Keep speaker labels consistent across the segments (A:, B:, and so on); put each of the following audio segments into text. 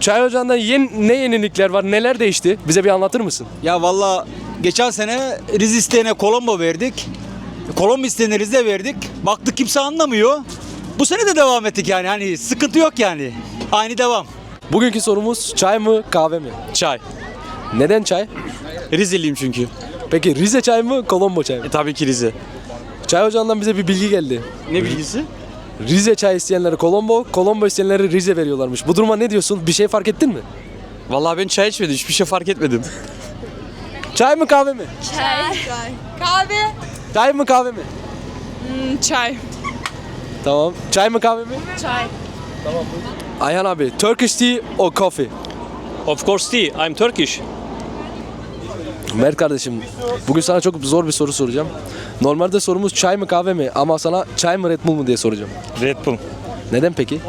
A: Çay ocağında yeni, ne yenilikler var, neler değişti? Bize bir anlatır mısın?
B: Ya valla geçen sene Riz isteyene Kolombo verdik. Kolombo isteyene Rize verdik. Baktık kimse anlamıyor. Bu sene de devam ettik yani. Hani sıkıntı yok yani. Aynı devam.
A: Bugünkü sorumuz çay mı, kahve mi?
C: Çay.
A: Neden çay?
C: Rizeliyim çünkü.
A: Peki Rize çay mı, Kolombo çay mı?
C: E, tabii ki Rize.
A: Çay ocağından bize bir bilgi geldi.
C: Ne bilgisi?
A: Rize çay isteyenlere Kolombo, Kolombo isteyenlere Rize veriyorlarmış. Bu duruma ne diyorsun? Bir şey fark ettin mi?
C: Vallahi ben çay içmedim. Hiçbir şey fark etmedim.
A: Çay mı kahve mi?
D: Çay. Kahve.
A: Çay mı kahve mi?
D: Çay.
A: Tamam. Çay mı kahve mi?
D: Çay.
A: Ayhan abi, Turkish tea or coffee?
E: Of course tea. I'm Turkish.
A: Mert kardeşim, bugün sana çok zor bir soru soracağım. Normalde sorumuz çay mı kahve mi? Ama sana çay mı Red Bull mu diye soracağım.
F: Red Bull.
A: Neden peki?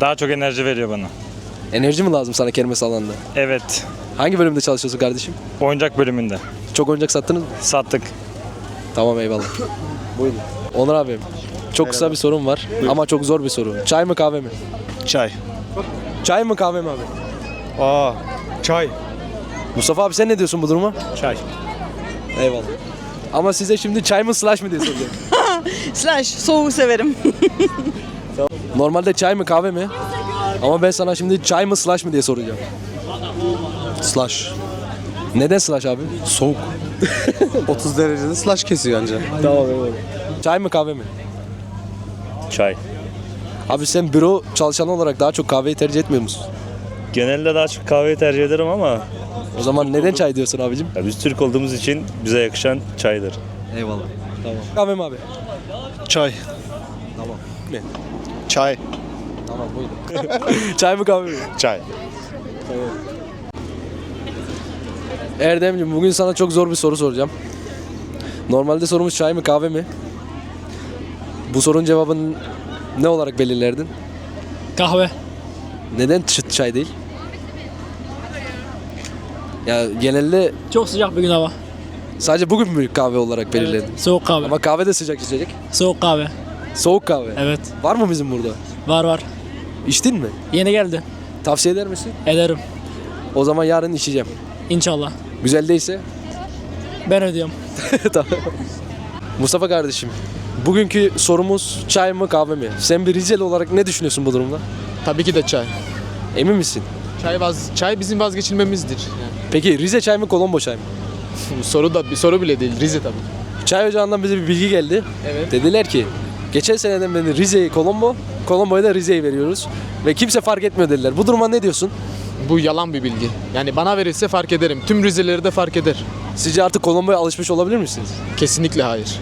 F: Daha çok enerji veriyor bana.
A: Enerji mi lazım sana kermes alanında?
F: Evet.
A: Hangi bölümde çalışıyorsun kardeşim?
F: Oyuncak bölümünde.
A: Çok oyuncak sattınız mı?
F: Sattık.
A: Tamam eyvallah. Buyurun. Onur abim, çok kısa bir sorum var ama çok zor bir soru. Çay mı kahve mi?
G: Çay.
A: Çay mı kahve mi abi?
G: Aa, çay.
A: Mustafa abi sen ne diyorsun bu duruma?
G: Çay.
A: Eyvallah. Ama size şimdi çay mı slash mı diye soracağım.
D: Slash. Soğuğu severim.
A: Normalde çay mı kahve mi? Ama ben sana şimdi çay mı slash mı diye soracağım.
G: Slash.
A: Neden slash abi?
G: Soğuk. 30 derecede slash kesiyor anca.
A: Tamam eyvallah. Çay mı kahve mi?
E: Çay.
A: Abi sen büro çalışanı olarak daha çok kahveyi tercih etmiyor musun?
E: Genelde daha çok kahveyi tercih ederim ama
A: O zaman neden çay diyorsun abicim?
E: ya biz Türk olduğumuz için bize yakışan çaydır.
A: Eyvallah. Tamam. Kahve mi abi?
G: Çay.
A: Tamam. Ne?
G: Çay.
A: Tamam buyurun. çay mı kahve mi?
G: Çay.
A: Erdemciğim bugün sana çok zor bir soru soracağım. Normalde sorumuz çay mı kahve mi? Bu sorunun cevabını ne olarak belirlerdin?
H: Kahve.
A: Neden çıt çay değil? Ya genelde
H: Çok sıcak bir gün hava.
A: sadece bugün mü kahve olarak belirledin?
H: Evet, soğuk kahve.
A: Ama kahve de sıcak içecek.
H: Soğuk kahve.
A: Soğuk kahve.
H: Evet.
A: Var mı bizim burada?
H: Var var.
A: İçtin mi?
H: Yeni geldi.
A: Tavsiye eder misin?
H: Ederim.
A: O zaman yarın içeceğim.
H: İnşallah.
A: Güzel değilse
H: Ben ödüyorum.
A: tamam. Mustafa kardeşim, bugünkü sorumuz çay mı kahve mi? Sen bir Rizeli olarak ne düşünüyorsun bu durumda?
I: Tabii ki de çay.
A: Emin misin?
I: Çay vaz çay bizim vazgeçilmemizdir. Yani.
A: Peki Rize çay mı Kolombo çay mı?
I: Soru da bir soru bile değil. Rize tabii.
A: Çay ocağından bize bir bilgi geldi.
I: Evet.
A: Dediler ki geçen seneden beri Rize'yi Kolombo, Kolombo'ya da Rize'yi veriyoruz. Ve kimse fark etmiyor dediler. Bu duruma ne diyorsun?
I: Bu yalan bir bilgi. Yani bana verirse fark ederim. Tüm Rizeleri de fark eder.
A: Sizce artık Kolombo'ya alışmış olabilir misiniz?
I: Kesinlikle hayır.